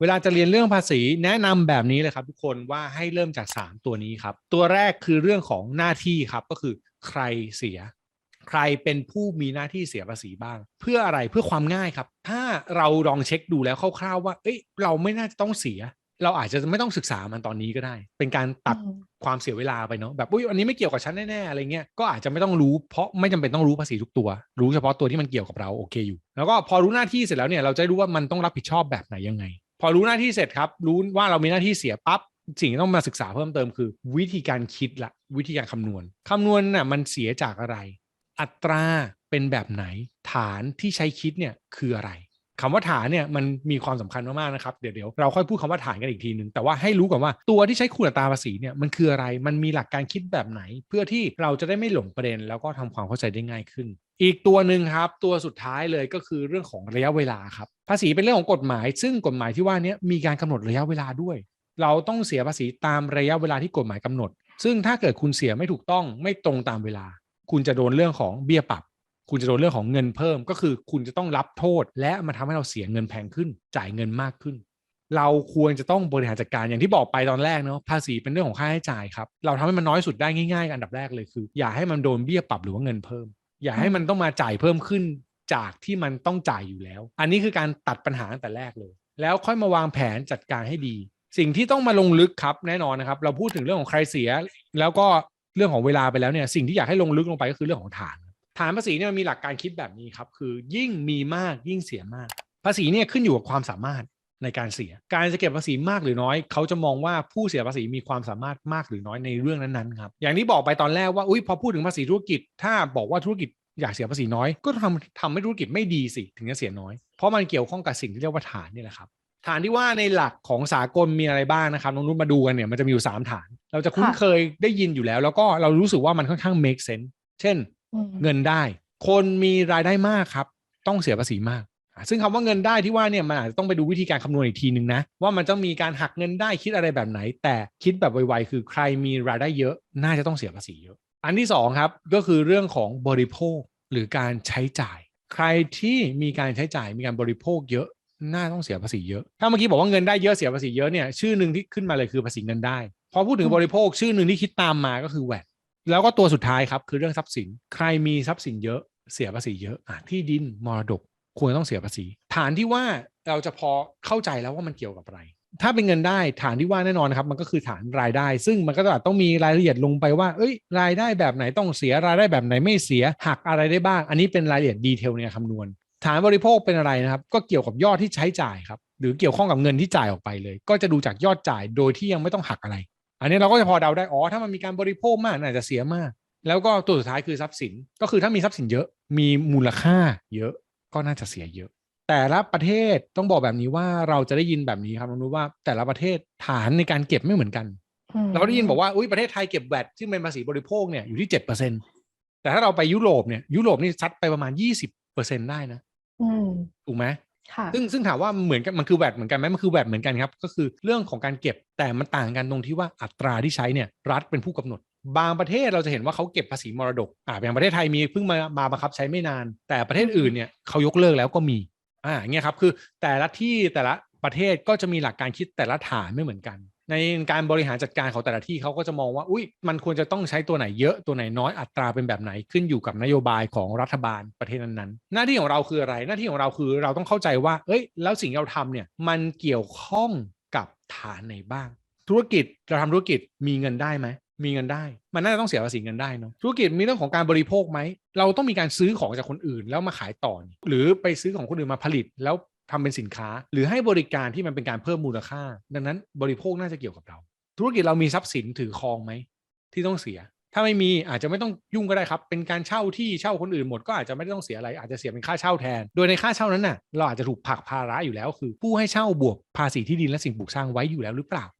เวลาจะเรียนเรื่องภาษีแนะนำแบบนี้เลยครับ ทุกคนว่าให้เริ่มจาก 3 ตัวนี้ครับ ตัวแรกคือเรื่องของหน้าที่ครับก็คือใครเสีย ใครเป็นผู้มีหน้าที่เสียภาษีบ้าง เพื่ออะไรเพื่อความง่ายครับ ถ้าเราลองเช็คดูแล้วคร่าวๆว่าเอ้ยเราไม่น่าจะต้องเสีย เราอาจจะไม่ต้องศึกษามันตอนนี้ก็ได้ เป็นการตัดอืมความเสียเวลาไปเนาะแบบอุ้ยอันนี้ไม่เกี่ยวกับฉันแน่ๆอะไรเงี้ยก็อาจจะไม่ต้องรู้เพราะไม่จำเป็นต้องรู้ภาษีทุกตัว รู้เฉพาะตัวที่มันเกี่ยวกับเราโอเคอยู่ แล้วก็พอรู้หน้าที่เสร็จแล้วเนี่ยเราจะรู้ว่ามันต้องรับผิดชอบแบบไหนยังไงพ อรู้หน้าที่เสร็จครับ รู้ว่าเรามีหน้าที่เสียปั๊บสิ่งที่ต้องมาศึกษาเพิ่มเติมคือ วิธีการคิดละวิธีการคำนวณคำนวณน่ะมันเสียจากอะไร อัตราเป็นแบบไหน ฐานที่ใช้คิดเนี่ยคืออะไรคำว่าฐานเนี่ยมันมีความสำคัญมากๆนะครับเดี๋ยวเดี๋ยวเราค่อยพูดคำว่าฐานกันอีกทีหนึ่งแต่ว่าให้รู้ก่อนว่าตัวที่ใช้คูณอัตราภาษีเนี่ยมันคืออะไรมันมีหลักการคิดแบบไหน เพื่อที่เราจะได้ไม่หลงประเด็นแล้วก็ทำความเข้าใจได้ง่ายขึ้น อีกตัวหนึ่งครับ ตัวสุดท้ายเลยก็คือเรื่องของระยะเวลาครับ ภาษีเป็นเรื่องของกฎหมาย ซึ่งกฎหมายที่ว่านี้มีการกำหนดระยะเวลาด้วย เราต้องเสียภาษีตามระยะเวลาที่กฎหมายกำหนด ซึ่งถ้าเกิดคุณเสียไม่ถูกต้องไม่ตรงตามเวลา คุณจะโดนเรื่องของเบี้ยปรับ คุณจะโดนเรื่องของเงินเพิ่ม ก็คือคุณจะต้องรับโทษ และมันทำให้เราเสียเงินแพงขึ้น จ่ายเงินมากขึ้นเราควรจะต้องบริหารจัดการอย่างที่บอกไปตอนแรกเนาะภาษีเป็นเรื่องของค่าใช้จ่ายครับ เราทำให้มันน้อยสุดได้ง่ายๆอันดับแรกเลยคือ อย่าให้มันโดนเบี้ยปรับหรือว่าเงินเพิ่ม อย่าให้มันต้องมาจ่ายเพิ่มขึ้นจากที่มันต้องจ่ายอยู่แล้ว อันนี้คือการตัดปัญหาตั้งแต่แรกเลย แล้วค่อยมาวางแผนจัดการให้ดี สิ่งที่ต้องมาลงลึกครับแน่นอนนะครับ เราพูดถึงเรื่องของใครเสีย แล้วก็เรื่องของเวลาไปแล้วเนี่ยสิ่งที่อยากให้ลงลึกลงไปก็คือเรื่องของฐาน ฐานภาษีเนี่ยมันมีหลักการคิดแบบนี้ครับ คือยิ่งมีมากยิ่งเสียมาก ภาษีเนี่ยขึ้นอยู่กับความสามารถ ในการเสีย การจะเก็บภาษีมากหรือน้อย เขาจะมองว่าผู้เสียภาษีมีความสามารถมากหรือน้อยในเรื่องนั้นๆครับ อย่างที่บอกไปตอนแรกว่าอุ้ยพอพูดถึงภาษีธุรกิจ ถ้าบอกว่าธุรกิจอยากเสียภาษีน้อย ก็ทำทำให้ธุรกิจไม่ดีสิถึงจะเสียน้อย เพราะมันเกี่ยวข้องกับสิ่งที่เรียกว่าฐานนี่แหละครับฐานที่ว่าในหลักของสากลมีอะไรบ้างนะครับน้องนุ่นมาดูกันเนี่ยมันจะมีอยู่ 3 ฐาน เราจะคุ้นค่ะเคยได้ยินอยู่แล้ว แล้วก็เรารู้สึกว่ามันค่อนข้าง make sense เช่นอืมเงินได้ คนมีรายได้มากครับ ต้องเสียภาษีมากอะ ซึ่งคำว่าเงินได้ที่ว่าเนี่ยมันอาจจะต้องไปดูวิธีการคำนวณอีกทีหนึ่งนะ ว่ามันต้องมีการหักเงินได้คิดอะไรแบบไหน แต่คิดแบบไวๆคือใครมีรายได้เยอะน่าจะต้องเสียภาษีเยอะ อันที่สองครับก็คือเรื่องของบริโภคหรือการใช้จ่าย ใครที่มีการใช้จ่ายมีการบริโภคเยอะน่าต้องเสียภาษีเยอะ ถ้าเมื่อกี้บอกว่าเงินได้เยอะเสียภาษีเยอะเนี่ยชื่อหนึ่งที่ขึ้นมาเลยคือภาษีเงินได้ พอพูดถึงบริโภคชื่อหนึ่งที่คิดตามมาก็คือแหวดแล้วก็ตัวสุดท้ายครับคือเรื่องทรัพย์สิน ใครมีทรัพย์สินเยอะเสียภาษีเยอะอะที่ดินมรดก ควรต้องเสียภาษี ฐานที่ว่าเราจะพอเข้าใจแล้วว่ามันเกี่ยวกับอะไร ถ้าเป็นเงินได้ฐานที่ว่าแน่นอนนะครับ มันก็คือฐานรายได้ ซึ่งมันก็ต้องมีรายละเอียดลงไปว่า เอ้ย รายได้แบบไหนต้องเสียรายได้แบบไหนไม่เสียหักอะไรได้บ้าง อันนี้เป็นรายละเอียดดีเทลในการคำนวณ ฐานบริโภคเป็นอะไรนะครับ ก็เกี่ยวกับยอดที่ใช้จ่ายครับหรือเกี่ยวข้องกับเงินที่จ่ายออกไปเลย ก็จะดูจากยอดจ่ายโดยที่ยังไม่ต้องหักอะไร อันนี้เราก็จะพอเดาได้อ๋อถ้ามันมีการบริโภคมากน่าจะเสียมาก แล้วก็ตัวสุดท้ายคือทรัพย์สินก็คือถ้ามีทรัพย์สินเยอะมีมูลค่าเยอะ ก็น่าจะเสียเยอะ แต่ละประเทศต้องบอกแบบนี้ว่าเราจะได้ยินแบบนี้ครับน้องนุ้ยว่าแต่ละประเทศฐานในการเก็บไม่เหมือนกันอืมเราได้ยินบอกว่าอุ้ยประเทศไทยเก็บแวดซึ่งเป็นภาษีบริโภคเนี่ยอยู่ที่7%แต่ถ้าเราไปยุโรปเนี่ยยุโรปนี่ซัดไปประมาณ20%ได้นะอืมถูกไหมค่ะซึ่งซึ่งถามว่าเหมือนกันมันคือแวดเหมือนกันไหมมันคือแวดเหมือนกันครับ ก็คือเรื่องของการเก็บแต่มันต่างกันตรงที่ว่าอัตราที่ใช้เนี่ยรัฐเป็นผู้กำหนด บางประเทศเราจะเห็นว่าเขาเก็บภาษีมรดกอ่าอย่างประเทศไทยมีเพิ่งมามาบังคับใช้ไม่นาน แต่ประเทศอื่นเนี่ยเขายกเลิกแล้วก็มีอ่าเงี้ยครับคือแต่ละที่แต่ละประเทศก็จะมีหลักการคิดแต่ละฐานไม่เหมือนกัน ในการบริหารจัดการของแต่ละที่เขาก็จะมองว่าอุ้ยมันควรจะต้องใช้ตัวไหนเยอะตัวไหนน้อยอัตราเป็นแบบไหนขึ้นอยู่กับนโยบายของรัฐบาลประเทศนั้นๆ หน้าที่ของเราคืออะไรหน้าที่ของเราคือเราต้องเข้าใจว่าเอ้ย แล้วสิ่งที่เราทำเนี่ยมันเกี่ยวข้องกับฐานไหนบ้าง ธุรกิจเราทำธุรกิจมีเงินได้ไหม มีเงินได้ มันน่าจะต้องเสียภาษีเงินได้เนาะธุรกิจมีเรื่องของการบริโภคไหม เราต้องมีการซื้อของจากคนอื่นแล้วมาขายต่อ หรือไปซื้อของคนอื่นมาผลิตแล้วทำเป็นสินค้า หรือให้บริการที่มันเป็นการเพิ่มมูลค่า ดังนั้นบริโภคน่าจะเกี่ยวกับเรา ธุรกิจเรามีทรัพย์สินถือครองไหมที่ต้องเสีย ถ้าไม่มีอาจจะไม่ต้องยุ่งก็ได้ครับ เป็นการเช่าที่เช่าคนอื่นหมดก็อาจจะไม่ต้องเสียอะไร อาจจะเสียเป็นค่าเช่าแทน โดยในค่าเช่านั้นน่ะ เราอาจจะถูกผักภาระอยู่แล้ว คือ ผู้ให้เช่าบวกภาษีที่ดินและสิ่งปลูกสร้างไว้อยู่แล้วหรือเปล่า